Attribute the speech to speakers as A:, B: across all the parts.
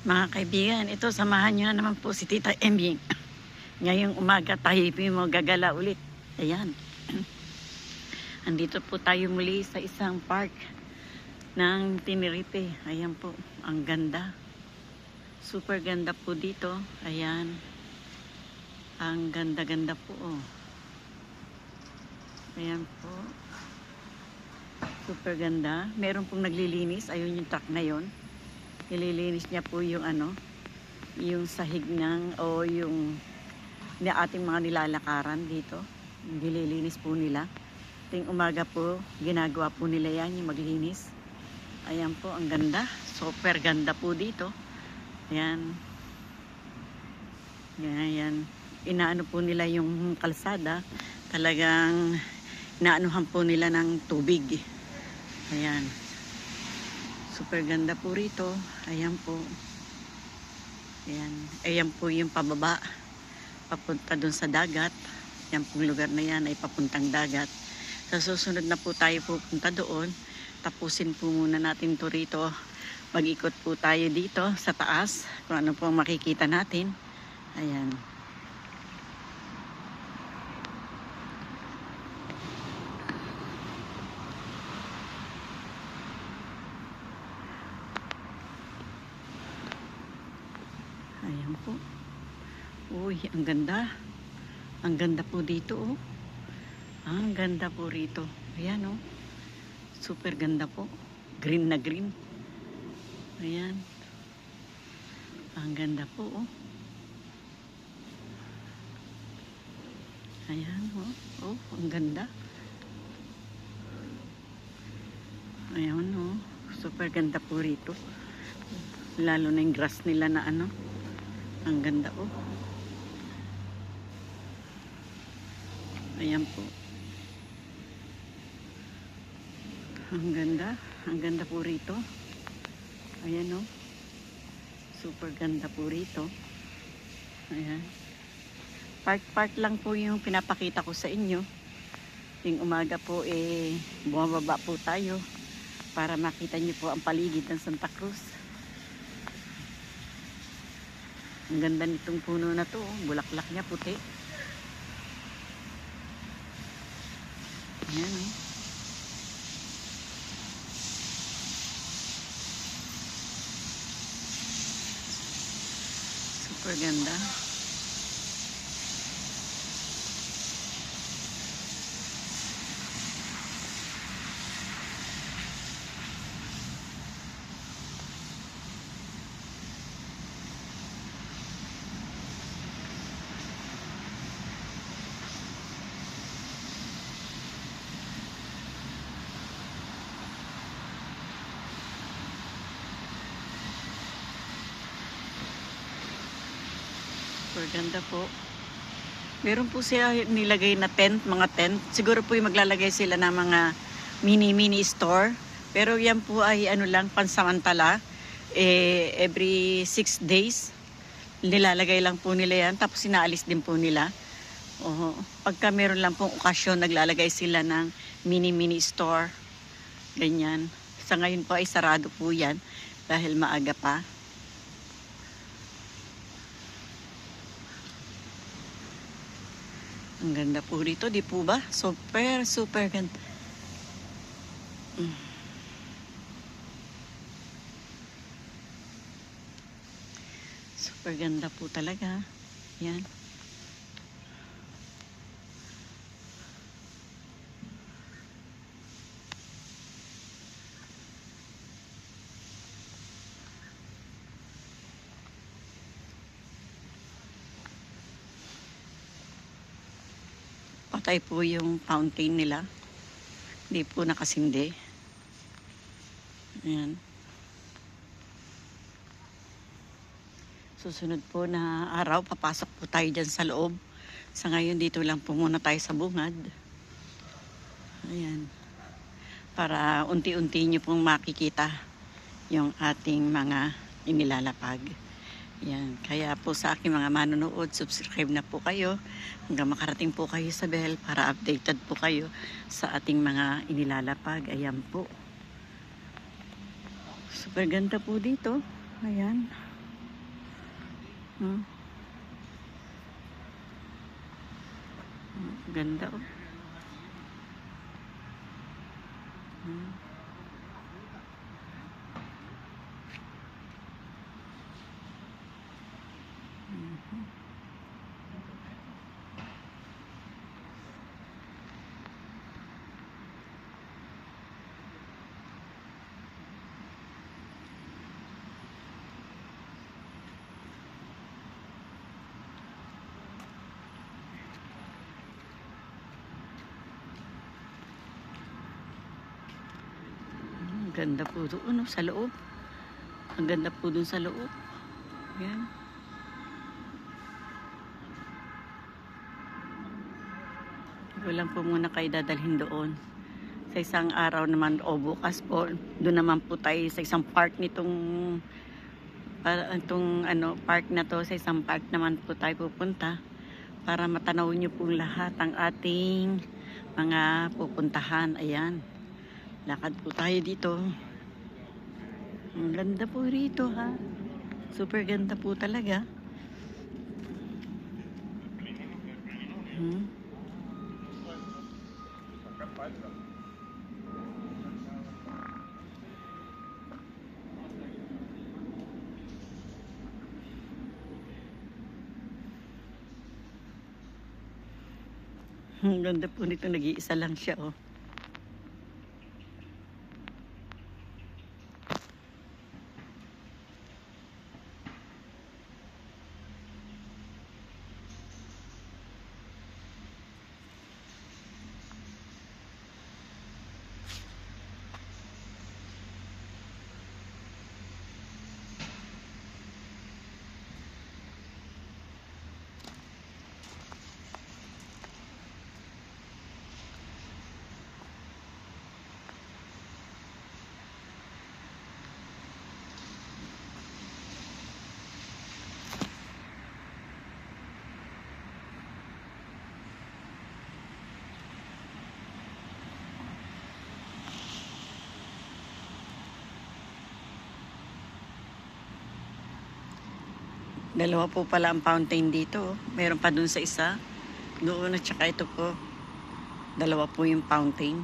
A: Mga kaibigan, ito samahan nyo na naman po si Tita Emmy. Ngayong umaga tayo mo gagala ulit. Ayan. Andito po tayo muli sa isang park ng Tenerife. Ayan po, ang ganda. Super ganda po dito. Ayan. Ang ganda-ganda po. Oh. Ayan po. Super ganda. Meron pong naglilinis. Ayun yung truck na yon. Nililinis niya po yung ano, yung sahig ng o yung na ating mga nilalakaran dito. Nililinis po nila. Ting umaga po, ginagawa po nila yan, yung maglinis. Ayan po, ang ganda. Super ganda po dito. Ayan. Yan, yan. Inaano po nila yung kalsada. Talagang inaanuhan po nila ng tubig. Ayan. Super ganda po rito. Ayan po. Ayan. Ayan po yung pababa. Papunta dun sa dagat. Yan pong lugar na yan ay papuntang dagat. Sa susunod na po tayo pupunta doon. Tapusin po muna natin to rito. Mag-ikot po tayo dito sa taas. Kung ano po makikita natin. Ayan. Ayan po. Uy, ang ganda. Ang ganda po dito, oh. Ah, ang ganda po rito. Ayan, oh. Super ganda po. Green na green. Ayan. Ang ganda po, oh. Ayan, oh. Oh, ang ganda. Ayan, oh. Super ganda po rito. Lalo na yung grass nila na ano. Ang ganda, oh. Ayan po. Ang ganda. Ang ganda po rito. Ayan o. Super ganda po rito. Ayan. Park-park lang po yung pinapakita ko sa inyo. Yung umaga po eh bumababa po tayo para makita niyo po ang paligid ng Santa Cruz. Ang ganda nitong puno na to. oh. Bulaklak niya puti. Ayan oh. Super ganda. Super ganda po. Meron po sila nilagay na tent, mga tent. Siguro po yung maglalagay sila ng mga mini-mini store. Pero yan po ay ano lang, pansamantala. Eh, every six days, nilalagay lang po nila yan. Tapos sinaalis din po nila. Oo. Pagka meron lang pong okasyon, naglalagay sila ng mini-mini store. Ganyan. Sa ngayon po ay sarado po yan dahil maaga pa. Ang ganda po rito, di po ba? Super, super ganda. Mm. Super ganda po talaga. Yan. Patay po yung fountain nila. Hindi po nakasindi. Ayan. Susunod po na araw, papasok po tayo dyan sa loob. Sa ngayon, dito lang po muna tayo sa bungad. Ayan. Para unti-unti nyo pong makikita yung ating mga inilalapag. Yan. Kaya po sa aking mga manonood, subscribe na po kayo hanggang makarating po kayo sa bell para updated po kayo sa ating mga inilalapag. Ayan po. Super ganda po dito. Ayan. Hmm. Hmm, Ganda oh. Hmm. Ganda po doon, oh, sa loob. Ang ganda po doon sa loob. Yan. Ito lang po muna kayo dadalhin doon. Sa isang araw naman o bukas po, doon naman po tayo sa isang park nitong para itong ano park na to sa isang park naman po tayo pupunta para matanaw niyo po lahat ang ating mga pupuntahan ayan lakad po tayo dito ang ganda po rito ha super ganda po talaga hmm. Ang ganda po nito, nag-iisa lang siya, oh. Dalawa po pala ang fountain dito. oh. Meron pa dun sa isa. Doon at saka ito po. Dalawa po yung fountain.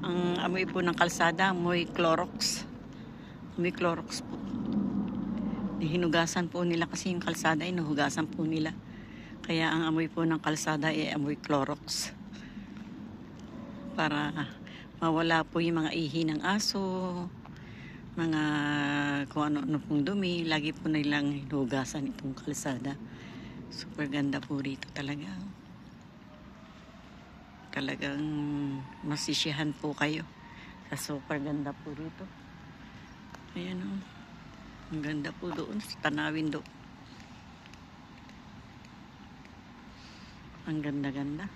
A: Ayan. Amoy po ng kalsada, amoy Clorox. Amoy Clorox po. Hinugasan po nila kasi yung kalsada ay nahugasan po nila. Kaya ang amoy po ng kalsada ay amoy Clorox. Para mawala po yung mga ihi ng aso, mga kung ano-ano pong dumi. Lagi po nilang hinugasan itong kalsada. Super ganda po rito talaga talagang masisiyahan po kayo. Sa super ganda po rito. Ayan o ang ganda po doon sa tanawin doon ang ganda ganda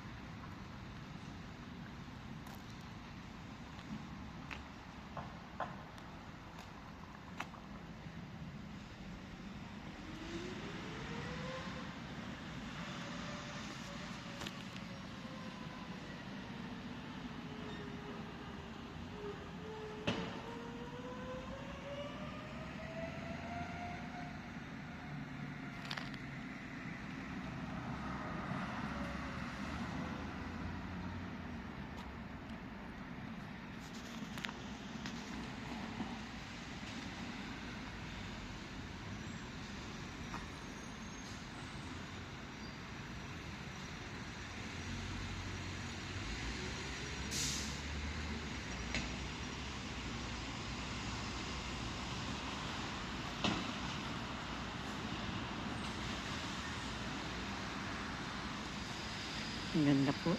A: ang ganda po.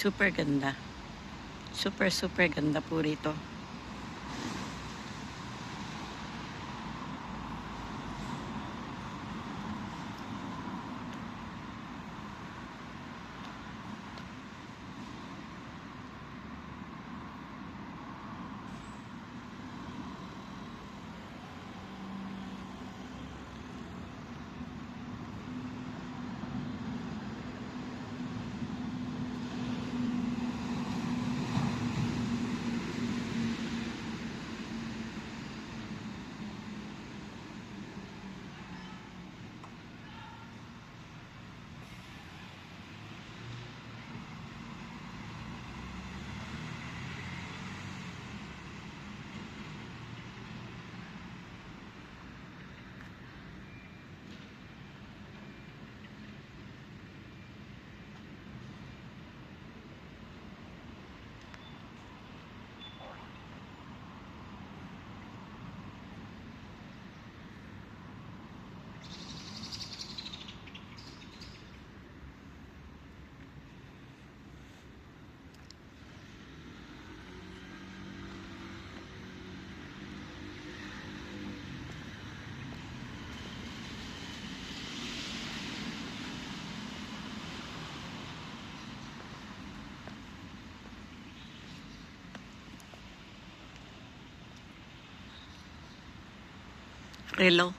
A: Super ganda. Super super ganda po rito Relo.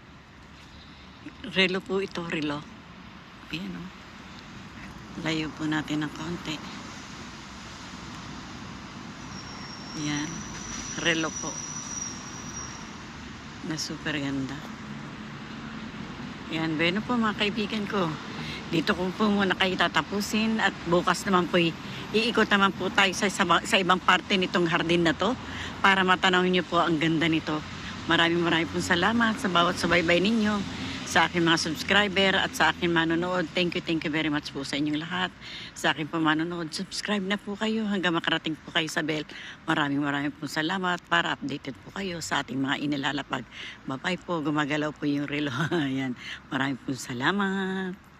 A: Relo po ito, relo. Ayan o. Layo po natin ng konti. Yan. Relo po. Na super ganda. Yan. Bueno po mga kaibigan ko. Dito ko po muna kayo tatapusin at bukas naman po iikot naman po tayo sa, sa, sa ibang parte nitong hardin na to para matanaw niyo po ang ganda nito. Maraming maraming pong salamat sa bawat subaybay ninyo sa aking mga subscriber at sa aking manonood. Thank you, thank you very much po sa inyong lahat. Sa aking po manonood, subscribe na po kayo hanggang makarating po kayo sa bell. Maraming maraming po salamat para updated po kayo sa ating mga inilalapag. Bye-bye po, gumagalaw po yung relo. Ayan. Maraming po salamat.